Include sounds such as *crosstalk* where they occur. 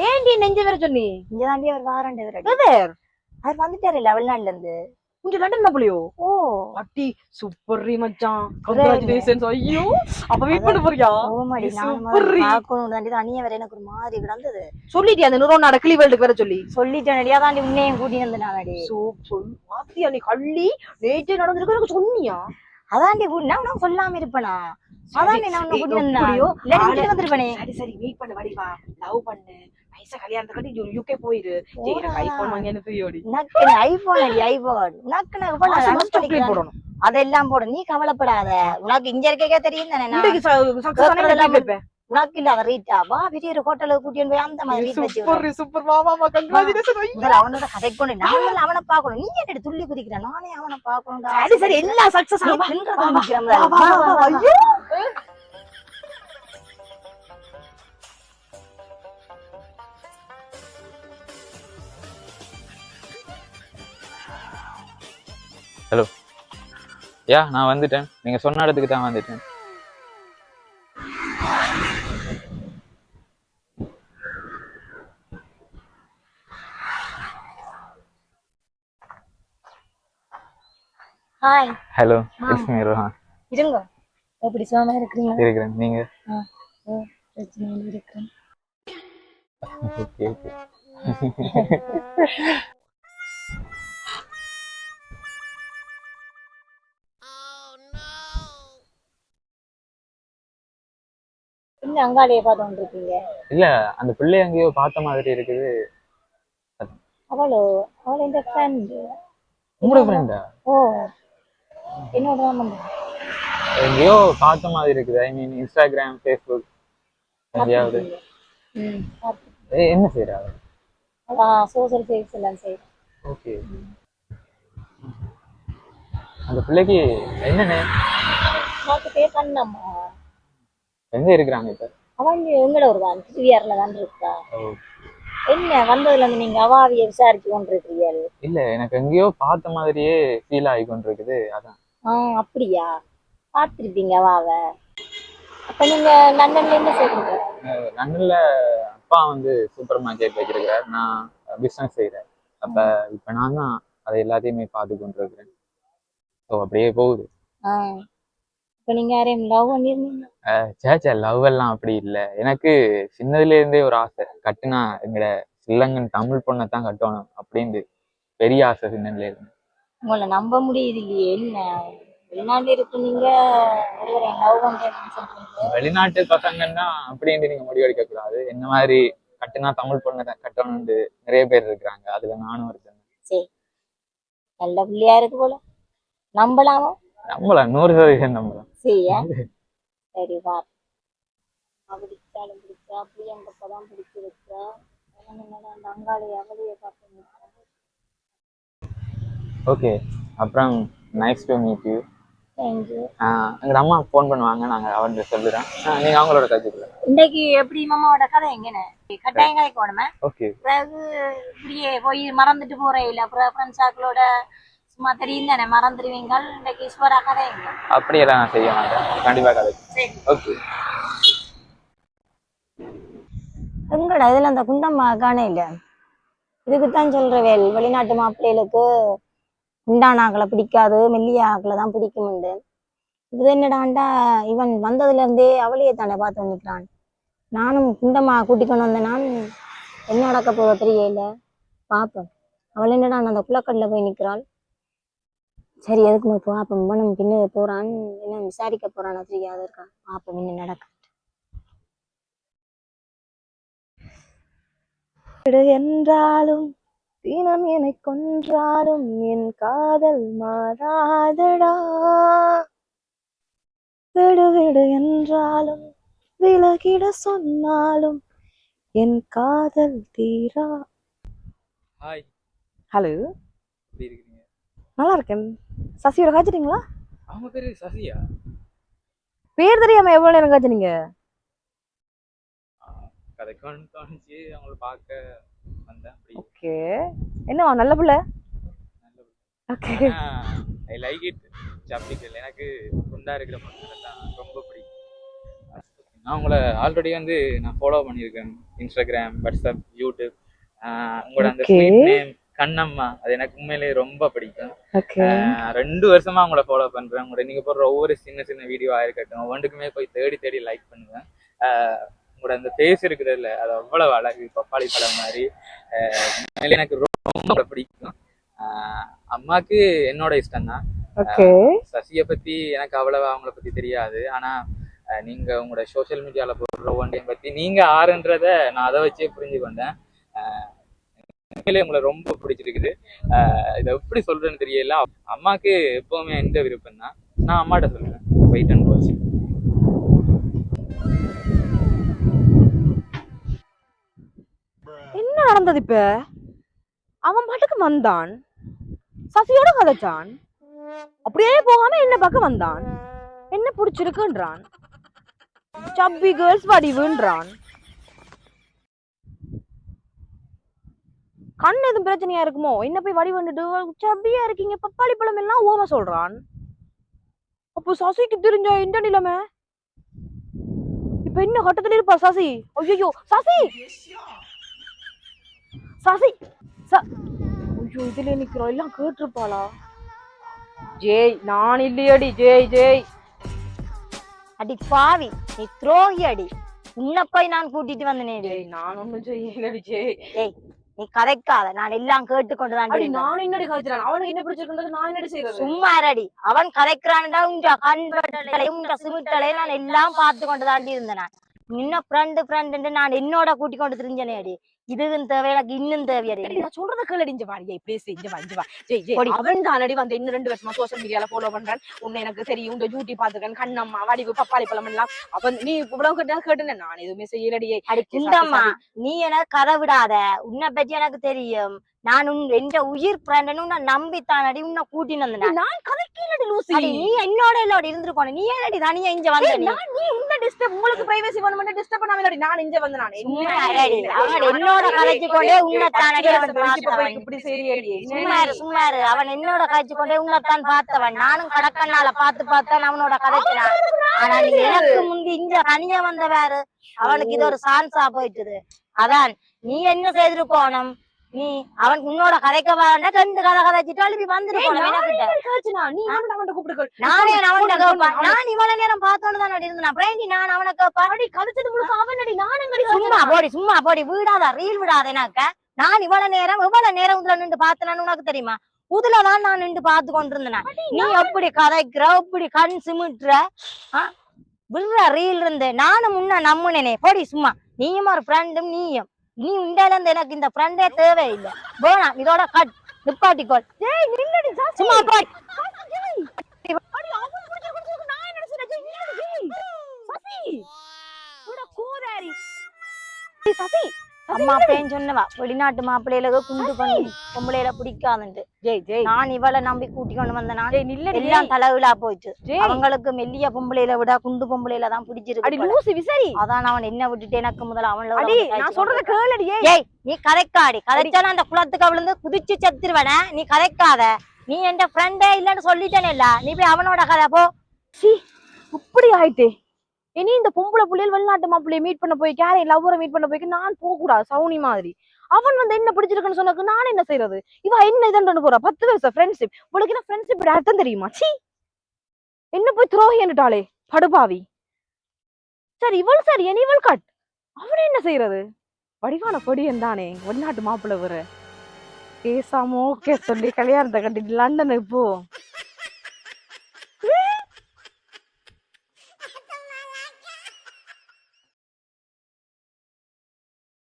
ஏன்டி நெஞ்ச வேற சொன்னி? இங்க தாண்டி அவர் வாரண்டு அவர் வேர் அவர் வந்துட்டாரு வெளிநாட்டுல இருந்து உங்க லண்டன் மாப்பிளையோ ஓ. அட்டி சூப்பர் ரீ மச்சான் கங்க்ராச்சுலேஷன்ஸ் ஐயோ அப்ப வெயிட் பண்ண போறியா? ஓமாடி நான் Super ரீ. பார்க்கணும் தாண்டி தனியா வேற எனக்கு ஒரு மாதிரி கிடந்தது சொல்லிட்டியா அந்த நூறு நாட கிளி வேர்ல்டுக்கு வேற சொல்லி? சொல்லிட்டேன் தாண்டி உன்னையும் கூட்டி வந்து நானடி சோ சொல். பாத்தியா நீ கள்ளி? நேற்று நடந்திருக்கு எனக்கு சொன்னியா? அதாண்டி நான் உனக்கு சொல்லாம இருப்பேனா? அதாண்டி நான் உன்னை கூட்டி வந்தேன்? வந்திருப்பேனே. சரி சரி வெயிட் பண்ண வடிவா லவ் பண்ணு. நைஸா கல்யாணத்தை கட்டி யூகே போயிரு ஐபோன் வாங்கி ஐபோன் அடி ஐபோன் போடணும் அதெல்லாம் போட நீ கவலைப்படாத உனக்கு இங்க இருக்கே தெரியும் தானே உனக்கு இல்லாத ரீட்டா வா பெரிய ஒரு ஹோட்டலுக்கு கூட்டிட்டு போய் அந்த மாதிரி சூப்பர் சூப்பர் வா வா கங்க்ராச்சுலேஷன் அவனோட கதை கொண்டு நான் அவனை பார்க்கணும் நீ என்னடி துள்ளி குதிக்கிற நானே அவனை பார்க்கணும் சரி சரி எல்லாம் சக்சஸ் ஆகும் ஹலோ யா நான் வந்துட்டேன். நீங்க சொன்ன இடத்துக்கு தான் வந்துட்டேன். Hi hello it's me Rohan இருங்க. எப்படி சுகமா இருக்கிறீங்க? இருக்கிறேன். நீங்க? பிரச்சனை இல்லை, இருக்கிறேன். *laughs* ஓகே ஓகே *laughs* என்ன அங்காடியை பார்த்து இருக்கீங்க இல்ல அந்த பிள்ளை எங்கேயோ பார்த்த மாதிரி இருக்குது. அவளோ அவள் எந்த ஃப்ரெண்ட் உங்களோட ஃப்ரெண்டா ஓ என்னோட தான் எங்கேயோ பார்த்த மாதிரி இருக்குது. ஐ மீன் இன்ஸ்டாகிராம் ஃபேஸ்புக் எங்கேயாவது. என்ன செய்யறாங்க அதான் சோசியல் சர்வீஸ் எல்லாம் செய்யும் ஓகே. அந்த பிள்ளைக்கு என்னன்னு பார்த்து பேர் பண்ணம்மா எங்க இருக்கிறாங்க இப்ப? அவன் எங்கட ஒரு தான் திருவியாரில் தான் இருக்கா? என்ன வந்ததுல இருந்து நீங்க அவாவிய விசாரிச்சு கொண்டு இருக்கிறீர்கள் இல்ல எனக்கு எங்கேயோ பார்த்த மாதிரியே ஃபீல் ஆகி கொண்டிருக்குது அதான். ஆ அப்படியா? பார்த்துருப்பீங்க அவாவ. அப்ப நீங்க லண்டன்ல என்ன செய்றீங்க லண்டன்ல அப்பா வந்து சூப்பர் மார்க்கெட் வச்சிருக்கிறார் நான் பிசினஸ் செய்கிறேன் அப்ப இப்ப நான் தான் அதை எல்லாத்தையுமே பார்த்து கொண்டிருக்கிறேன். ஸோ அப்படியே போகுது. இப்ப நீங்க யாரையும் லவ் பண்ணிருந்தீங்க சேச்சா லவ் எல்லாம் அப்படி இல்லை. எனக்கு சின்னதுல இருந்தே ஒரு ஆசை. கட்டுனா எங்கட ஸ்ரீலங்கன் தமிழ் பொண்ணை தான் கட்டணும் அப்படின்ட்டு. பெரிய ஆசை சின்னதுல இருந்து. உங்களை நம்ப முடியுது இல்லையே? என்ன? வெளிநாட்டுல இருக்கு நீங்க வெளிநாட்டு பசங்கன்னா அப்படின்ட்டு நீங்க முடிவெடுக்க கூடாது என்ன மாதிரி கட்டுனா தமிழ் பொண்ணை கட்டணும்னு நிறைய பேர் இருக்கிறாங்க. அதுல நானும் இருக்கேன். சரி நல்ல பிள்ளையா இருக்கு போல. நம்பலாமா? நம்பலாம். நூறு சதவீதம் நம்பலாம். சரியா *laughs* சரி வா. பிடிச்சா வச்சா என்னடா அந்த அங்காளி அவளையே பார்த்து ஓகே. அப்புறம் nice to meet you. Thank you எங்க அம்மா ஃபோன் பண்ணுவாங்க நாங்க அவர்கிட்ட சொல்லுறேன் நீங்க அவங்களோட கற்றுக்கல இன்னைக்கு எப்படி மாமாவோட கதை எங்கன்னு? கட்டாயம் கதைக்கு ஓகே பிறகு இப்படியே போய் மறந்துட்டு போறே இல்ல அப்புறம் ஃப்ரெண்ட்ஸ் ஆக்களோட சும்மா தெரியும் தானே? மறந்துடுவீங்க இன்னைக்கு ஈஸ்வரா கதை எங்க? அப்படியெல்லாம் நான் செய்ய மாட்டேன் கண்டிப்பா கதைக்கு சரி. ஓகே. எங்கடா இதுல அந்த குண்டம்மா காணே இல்ல இதுக்குத்தான் சொல்றவேல். வெளிநாட்டு மாப்பிள்ளைகளுக்கு குண்டான ஆக்களை பிடிக்காது மெல்லிய ஆக்களை தான் பிடிக்கும்ண்டு. இது என்னடாண்டா இவன் வந்ததுல இருந்தே அவளையே தானே பார்த்து நிற்கிறான் நானும் குண்டம்மா கூட்டிக் கொண்டு வந்த நான் என்ன நடக்க போதோ தெரியல. பார்ப்பேன் அவள் என்னடா அந்த குளக்கடல போய் நிற்கிறாள்? சரி எதுக்கு போய் பார்ப்போம் இவனும் பின்னு போறான் என்ன விசாரிக்க போறான் தெரியாது இருக்கா? பார்ப்போம் என்ன நடக்க. என்றாலும் தினம் என்னை கொன்றாலும் என் காதல் மாறாதடா. விடு விடு என்றாலும் விலகிட சொன்னாலும் என் காதல் தீரா. ஹாய் ஹலோ நல்லா இருக்கேன். சசியோட காய்ச்சிட்டீங்களா? அவங்க பேரு சசியா? பேர் தெரியாம எவ்வளவு நேரம் காய்ச்சினீங்க? கதைக்கான்னு தோணுச்சு அவங்கள பார்க்க வந்தேன் ஓகே. என்ன நல்ல பிள்ளை? ஓகே. ஐ லைக் இட் சப்டிக்கல் எனக்கு குண்டா இருக்கிற பசங்களை தான் ரொம்ப பிடிக்கும். நான் உங்களை ஆல்ரெடி வந்து நான் ஃபாலோ பண்ணியிருக்கேன். இன்ஸ்டாகிராம் வாட்ஸ்அப் யூடியூப் உங்களோட அந்த நேம் கண்ணம்மா அது எனக்கு உண்மையிலேயே ரொம்ப பிடிக்கும். ரெண்டு வருஷமா உங்களை ஃபாலோ பண்றேன். உங்களோட நீங்க போடுற ஒவ்வொரு சின்ன சின்ன வீடியோ இருக்கட்டும் ஒவ்வொன்றுக்குமே போய் தேடி தேடி லைக் பண்ணுவேன். உங்களோட அந்த ஃபேஸ் இருக்குதுல்ல அது அவ்வளவு அழகு பப்பாளி பழம் மாதிரி. எனக்கு ரொம்ப பிடிக்கும். ஆஹ் அம்மாக்கு என்னோட இஷ்டம் தான் சசியை பத்தி எனக்கு அவ்வளவா அவங்கள பத்தி தெரியாது. ஆனா நீங்க உங்களோட சோஷியல் மீடியால போடுற ஒன்றையும் பத்தி நீங்க ஆறுன்றத நான் அதை வச்சே புரிஞ்சு கொண்டேன் உண்மையிலே உங்களை ரொம்ப பிடிச்சிருக்குது. இதை எப்படி சொல்றேன்னு தெரியல. அம்மாக்கு எப்பவுமே எந்த விருப்பம் தான் நான் அம்மாட்ட சொல்றேன் வெயிட் அண்ட் வாட்ச் என்ன நடந்தது இப்ப? அவன் பாட்டுக்கு வந்தான். சசியோட கதைச்சான் அப்படியே போகாம என்ன பார்க்க வந்தான். என்ன பிடிச்சிருக்குன்றான். சப்பி கேர்ள்ஸ் வடிவுன்றான். கண் எதுவும் பிரச்சனையா இருக்குமோ? என்ன போய் வடி வந்துட்டு? சப்பியா இருக்கீங்க. பப்பாளி பழம் எல்லாம் ஓம சொல்றான். அப்போ சசிக்கு தெரிஞ்ச இந்த நிலைமை? இப்ப என்ன கட்டத்துல இருப்பா சசி? ஐயோ சசி! சசி! ஐயோ இதுல நிக்கிறோம் எல்லாம் கேட்டிருப்பாளா? ஜெய் நான் இல்லையடி. ஜெய் ஜெய்! அடி பாவி நீ துரோகி அடி உன்னை போய் நான் கூட்டிட்டு வந்தனே நான் ஒண்ணும் செய்யலடி ஜெய்! ஏய் நீ கதைக்காத நான் எல்லாம் கேட்டுக்கொண்டு தான் அடி இருந்தேன். நான் என்னடி காய்ச்சறான் அவனுக்கு என்ன பிடிச்சிருக்குன்றது நான் என்னடி செய்யறது சும்மா இருடி அவன் கதைக்கிறான்டா உங்க கண்பட்டலை உங்க சிமிட்டலை நான் எல்லாம் பார்த்து கொண்டு தாண்டி இருந்தேன் நான். இன்னும் ஃப்ரெண்டு ஃப்ரெண்டு நான் என்னோட கூட்டி கொண்டு தெரிஞ்சனே அடி இதுவும் தேவை எனக்கு இன்னும் தேவையடி அடி, நான் சொல்றத கேளடி இங்க வாடி இப்படியே செஞ்சு வா இங்க வா. ஜெய் ஜெய் போடி. அவன் தானடி வந்து இன்னும் ரெண்டு வருஷமா சோஷியல் மீடியால ஃபாலோ பண்றான். உன்னை எனக்கு தெரியும் இந்த டியூட்டி பாத்துக்கன் கண்ணம்மா வடிவு பப்பாளி பழம் எல்லாம் அப்ப நீ இவ்வளவு கேட்டா கேட்டேன் நான் எதுவுமே செய்யலடியே அடி குண்டம்மா நீ எனக்கு கதை விடாத? உன்னை பத்தி எனக்கு தெரியும். நான் உன் எந்த உயிர் ஃப்ரெண்டுன்னு உன்னை நம்பித்தான் அடி உன்னை கூட்டின்னு வந்தேன் நான். கதைக்கலடி லூசி. அடி நீ என்னோட இல்லோட இருந்திருக்கணும் நீ ஏனடி தனியா இங்க வந்த நான் நீ உன்ன டிஸ்டர்ப் உங்களுக்கு பிரைவசி வேணும்னு டிஸ்டர்ப் பண்ணாம இல்லடி நான் இங்க வந்து நான். அவன் என்னோட? கதைச்சு கொண்டே உன்னை தானடி அவன் பார்த்தவன். இப்படி சரியடி. சும்மா இரு சும்மா இரு. அவன் என்னோட காய்ச்சி கொண்டே உன்னைத்தான் பார்த்தவன். நானும் கடக்கண்ணால பார்த்து பார்த்தான் அவனோட கதைச்சினான் ஆனா நீ எனக்கு முந்தி இங்க தனியா வந்த வேறு அவனுக்கு இது ஒரு சான்ஸா போயிட்டுது. அதான் நீ என்ன செய்திருக்கோணும் நீ அவன் உன்னோட கதைக்க வேண்டாம் ரெண்டு கதை கதைச்சிட்டு அழுப்பி நீ அவன் கூப்பிட்டு நானே அவன்கிட்ட கேட்பான். நான் இவ்வளவு நேரம் பார்த்தோன்னு தான் இருந்தேன். அப்புறம் நான் அவனை கேட்பான்? கதைச்சது முழுக்க அவன் அடி நான் எங்கடி சும்மா போடி சும்மா போடி. வீடாத ரீல் விடாத எனக்கு. நான் இவ்வளவு நேரம் இவ்வளவு நேரம் இதுல நின்று பார்த்தேன்னு உனக்கு தெரியுமா? இதுலதான் நான் நின்று பார்த்து கொண்டிருந்தேன்? நீ எப்படி கதைக்கிற? எப்படி கண் சிமிட்டுற? விடுற ரீல் இருந்து. நானும் முன்ன நம்புனேனே. போடி சும்மா. நீயும் ஒரு ஃப்ரெண்டும் நீயும். நீ உண்டால இருந்து எனக்கு இந்த ஃப்ரெண்டே தேவையில்லை. போனா இதோட கட் நிப்பாட்டிக்கோள் சும்மா போய். சசி அம்மா அப்பேன்னு சொன்னவா வெளிநாட்டு மாப்பிள்ளைகளுக்கு குண்டு பண்ணி. பொம்பளையில பிடிக்காதுன்ட்டு. ஜெய் ஜெய். நான் இவளை நம்பி கூட்டி கொண்டு வந்த நான் ஜெய் நில்லடி. எல்லாம் தலைவிழா போச்சு ஜெய் அவங்களுக்கு மெல்லிய பொம்பளையில விட குண்டு பொம்பளையில தான் அடி பிடிச்சிருக்கு போல. லூசி விசாரி. அதான் அவன் என்ன விட்டுட்டு எனக்கு முதல்ல அவனோட அடி நான் சொல்றத கேளடி ஏய். நீ கதைக்காடி. கதைச்சா நான் அந்த குளத்துக்கு விழுந்து குதிச்சு செத்துருவேன? நீ கதைக்காத. நீ என் ஃப்ரெண்டே இல்லன்னு சொல்லிட்டேனே இல்ல? நீ போய் அவனோட கதை போ. இப்படி ஆயிட்டே. இனி இந்த பொம்பளை புள்ளைகள் வெளிநாட்டு மாப்பிள்ளைய மீட் பண்ண போய் கேரை லவ்வரை மீட் பண்ண போய்க்கு நான் போக கூடாது சவுனி மாதிரி. அவன் வந்து என்ன பிடிச்சிருக்குன்னு சொன்னக்கு நான் என்ன செய்யறது இவ என்ன இதன்னு போறா. பத்து வருஷம் ஃப்ரெண்ட்ஷிப் உங்களுக்கு என்ன ஃப்ரெண்ட்ஷிப் அர்த்தம் தெரியுமா? சி என்ன போய் துரோகின்னுட்டாளே படுபாவி சரி இவள் சரி என் இவள் கட். அவன் என்ன செய்யறது வடிவான பொடியன் தானே வெளிநாட்டு மாப்பிள்ளை ஒரு பேசாம ஓகே சொல்லி கல்யாணத்தை கட்டிட்டு லண்டனுக்கு போ.